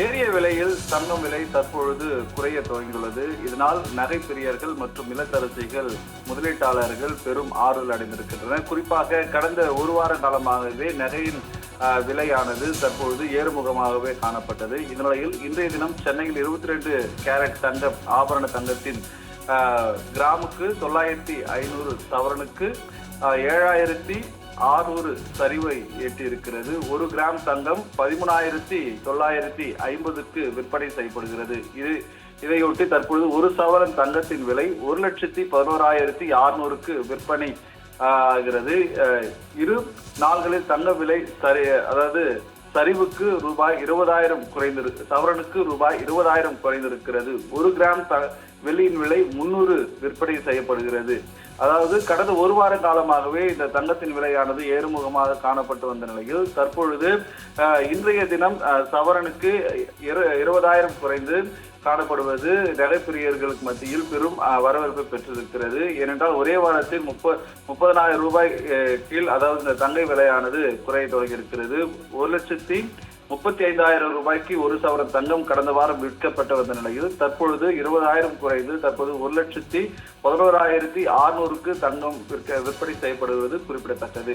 ஏறிய விலையில் தங்கம் விலை தற்பொழுது குறைய துவங்கியுள்ளது. இதனால் நகை பிரியர்கள் மற்றும் இல்லத்தரசிகள் முதலீட்டாளர்கள் பெரும் ஆறுதல் அடைந்திருக்கின்றனர். குறிப்பாக கடந்த ஒரு வார காலமாகவே நகையின் விலையானது தற்பொழுது ஏறுமுகமாகவே காணப்பட்டது. இந்நிலையில் இன்றைய தினம் சென்னையில் இருபத்தி ரெண்டு கேரட் தங்கம் ஆபரண தங்கத்தின் கிராமுக்கு தொள்ளாயிரத்தி ஐநூறு சவரனுக்கு ஏழாயிரத்தி ஆறுநூறு சரிவை எட்டியிருக்கிறது. ஒரு கிராம் தங்கம் பதிமூணாயிரத்தி தொள்ளாயிரத்தி ஐம்பதுக்கு விற்பனை செய்யப்படுகிறது. இது இதையொட்டி தற்பொழுது ஒரு சவரன் தங்கத்தின் விலை ஒரு லட்சத்தி பதினோராயிரத்தி அறுநூறுக்கு விற்பனை ஆகிறது. இரு நாள்களில் தங்க விலை சரி அதாவது சரிவுக்கு ரூபாய் இருபதாயிரம் குறைந்திருக்கு சவரனுக்கு ரூபாய் இருபதாயிரம் குறைந்திருக்கிறது. ஒரு கிராம் த வெள்ளியின் விலை முன்னூறு விற்பனை செய்யப்படுகிறது. அதாவது கடந்த ஒரு வார காலமாகவே இந்த தங்கத்தின் விலையானது ஏறுமுகமாக காணப்பட்டு வந்த நிலையில் தற்பொழுது இன்றைய தினம் சவரனுக்கு இரு இருபதாயிரம் குறைந்து காணப்படுவது நகைப்பிரியர்களுக்கு மத்தியில் பெரும் வரவேற்பை பெற்றிருக்கிறது. ஏனென்றால் ஒரே வாரத்தில் முப்ப முப்பதனாயிரம் ரூபாய் கீழ் அதாவது இந்த தங்கை விலையானது குறைய தொடங்கியிருக்கிறது. ஒரு லட்சத்தி முப்பத்தி ஐந்தாயிரம் ரூபாய்க்கு ஒரு சவரன் தங்கம் கடந்த வாரம் விற்கப்பட்டு வந்த நிலையில் தற்பொழுது இருபதாயிரம் குறைந்து தற்போது ஒரு லட்சத்தி பதினோராயிரத்தி ஆறுநூறுக்கு தங்கம் விற்க விற்பனை செய்யப்படுவது குறிப்பிடத்தக்கது.